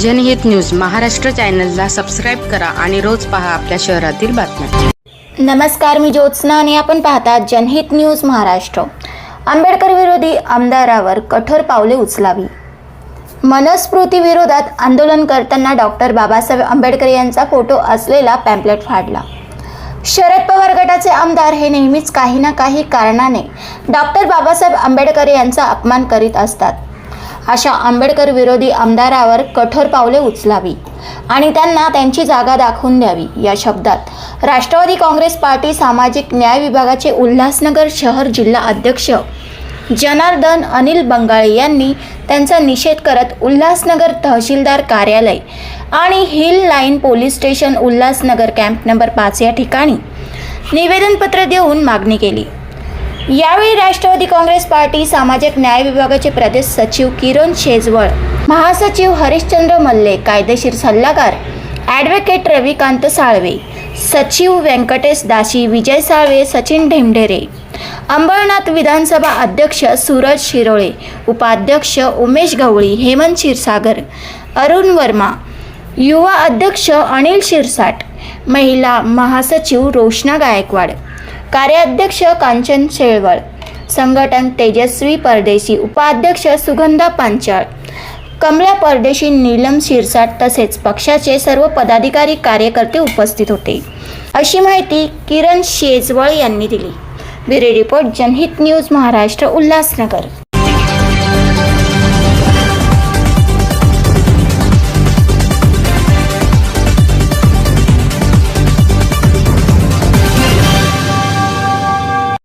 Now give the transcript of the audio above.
जनहित न्यूज महाराष्ट्र चॅनलला सबस्क्राईब करा आणि रोज पहा आपल्या शहरातील बातम्या. नमस्कार मी ज्योत्स्ना आणि आपण पाहतात जनहित न्यूज महाराष्ट्र. आंबेडकर विरोधी आमदारावर कठोर पावले उचलावी. मनस्मृती विरोधात आंदोलन करताना डॉक्टर बाबासाहेब आंबेडकर यांचा फोटो असलेला पॅम्पलेट फाडला. शरद पवार गटाचे आमदार हे नेहमीच काही ना काही कारणाने डॉक्टर बाबासाहेब आंबेडकर यांचा अपमान करीत असतात. अशा आंबेडकर विरोधी आमदारावर कठोर पावले उचलावी आणि त्यांना त्यांची जागा दाखवून द्यावी या शब्दात राष्ट्रवादी काँग्रेस पार्टी सामाजिक न्याय विभागाचे उल्हासनगर शहर जिल्हा अध्यक्ष जनार्दन अनिल बंगाळे यांनी त्यांचा निषेध करत उल्हासनगर तहसीलदार कार्यालय आणि hill line police station Ulhasnagar camp number पाच या ठिकाणी निवेदनपत्र देऊन मागणी केली. यावेळी राष्ट्रवादी काँग्रेस पार्टी सामाजिक न्याय विभागाचे प्रदेश सचिव किरण शेजवळ महासचिव हरिश्चंद्र मल्ले कायदेशीर सल्लागार ॲडव्होकेट रविकांत साळवे सचिव व्यंकटेश दाशी विजय साळवे सचिन ढेमढेरे अंबरनाथ विधानसभा अध्यक्ष सूरज शिरोळे उपाध्यक्ष उमेश गवळी हेमंत क्षीरसागर अरुण वर्मा युवा अध्यक्ष अनिल शिरसाट महिला महासचिव रोशना गायकवाड कार्याध्यक्ष कांचन शेळवळ संघटन तेजस्वी परदेशी उपाध्यक्ष सुगंधा पांचाळ कमला परदेशी नीलम शिरसाट तसेच पक्षाचे सर्व पदाधिकारी कार्यकर्ते उपस्थित होते. अशी माहिती किरण शेजवळ यांनी दिली. Bureau report Janhit news Maharashtra Ulhasnagar.